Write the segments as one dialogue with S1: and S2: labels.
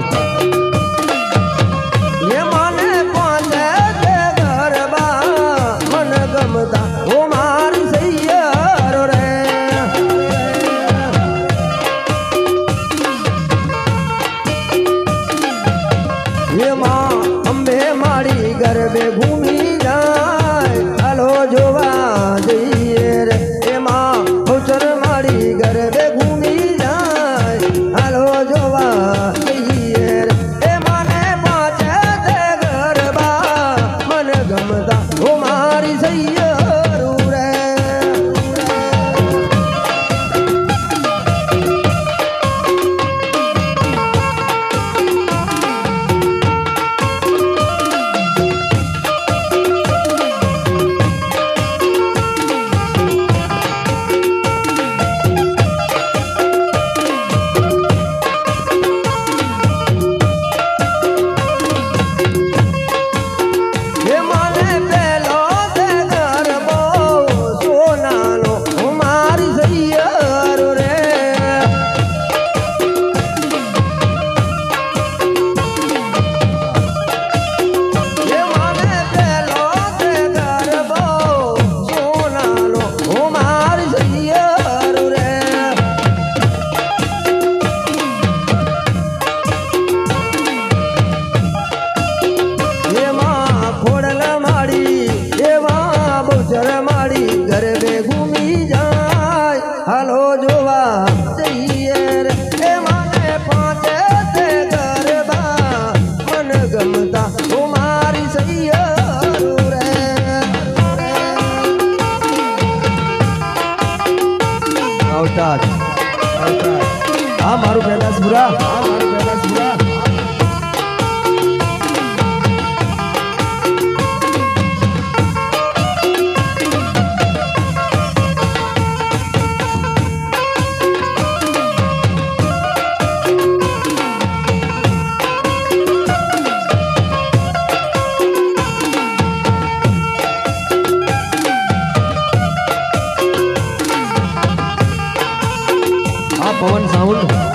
S1: Пока. હાલો જોવા જઈએ રે. એ મને પહોંચે તે ગરબા મન ગમતા હું મારી સૈયરું રે. આવતા આવતા હા, મારું પેદાસપુરા હા, મારું પેદાસપુરા પવન સાઉન્ડ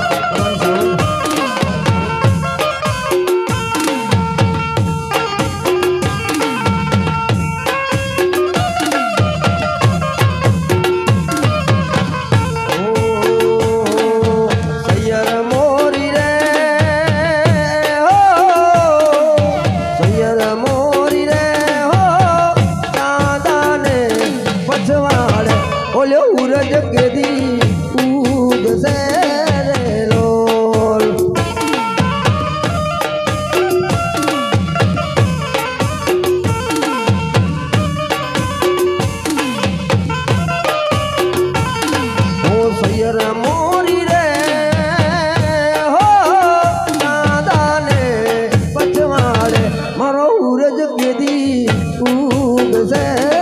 S1: ઉરજ કેદી ઉગસે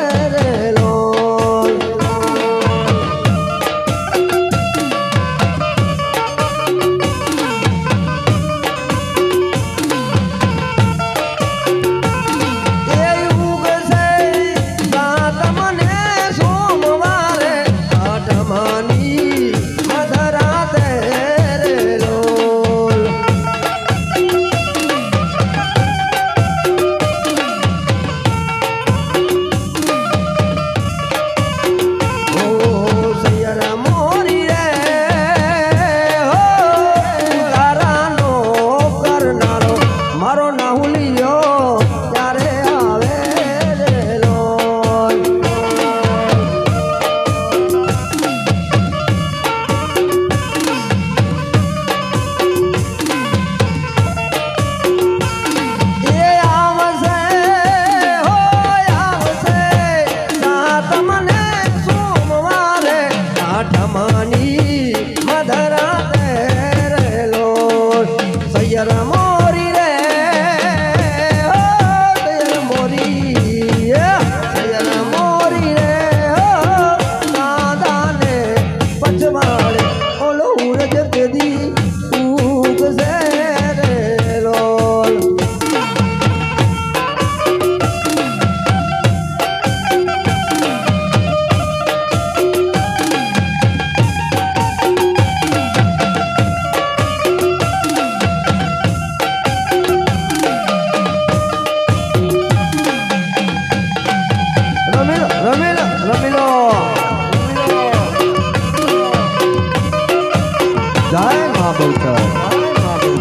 S1: marble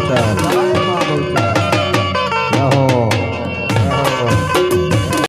S1: tub.